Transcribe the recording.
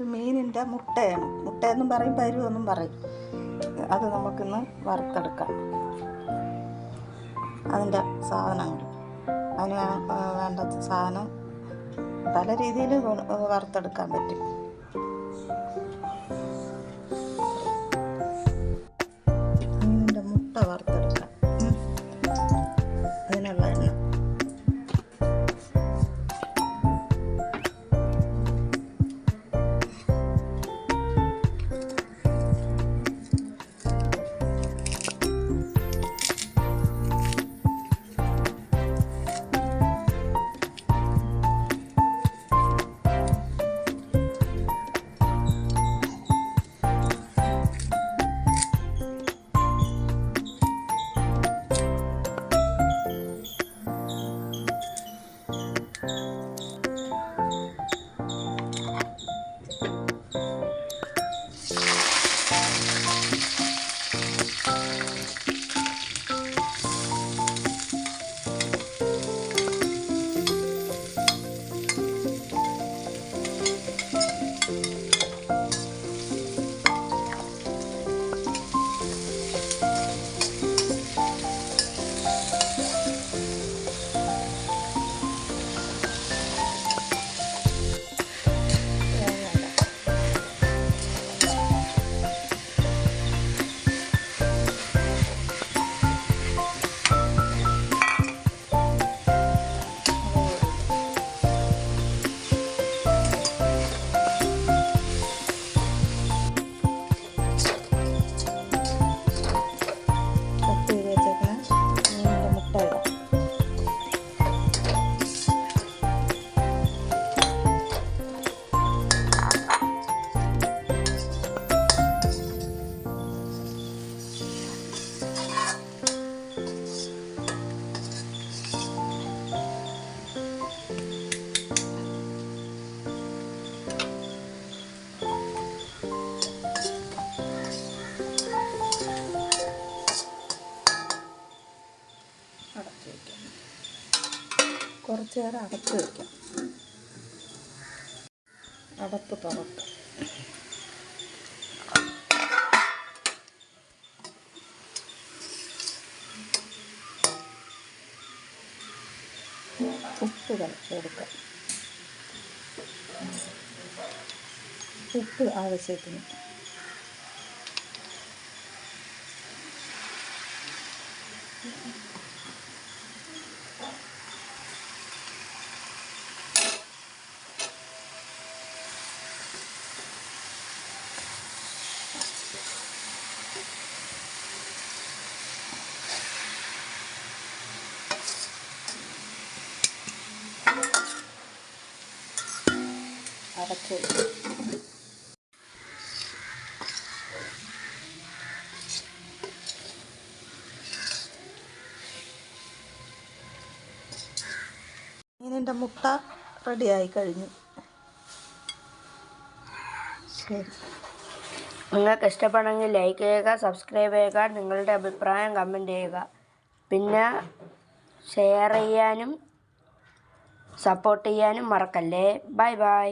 മീനിന്റെ മുട്ടയാണ്. മുട്ടയെന്നും പറയും പരുവെന്നും പറയും. അത് നമുക്കിന്ന് വറുത്തെടുക്കാം. അതിന്റെ സാധനങ്ങൾ. അതിന് വേണ്ട സാധനം പല രീതിയിൽ വറുത്തെടുക്കാൻ പറ്റും. മീനിന്റെ മുട്ട വറുത്തെടുക്കാം. കുറച്ച് നേരം അടച്ച് വയ്ക്കാം അടപ്പ് തുറക്കാം. ഉപ്പ് കൊടുക്കാം. ഉപ്പ് ആവശ്യത്തിന്. അടച്ച് വയ്ക്കാം മുട്ട റെഡിയായി കഴിഞ്ഞു. നിങ്ങൾക്ക് ഇഷ്ടപ്പെടണമെങ്കിൽ ലൈക്ക് ചെയ്യുക സബ്സ്ക്രൈബ് ചെയ്യുക നിങ്ങളുടെ അഭിപ്രായം കമന്റ് ചെയ്യുക. പിന്നെ ഷെയർ ചെയ്യാനും സപ്പോർട്ട് ചെയ്യാനും മറക്കല്ലേ? Bye bye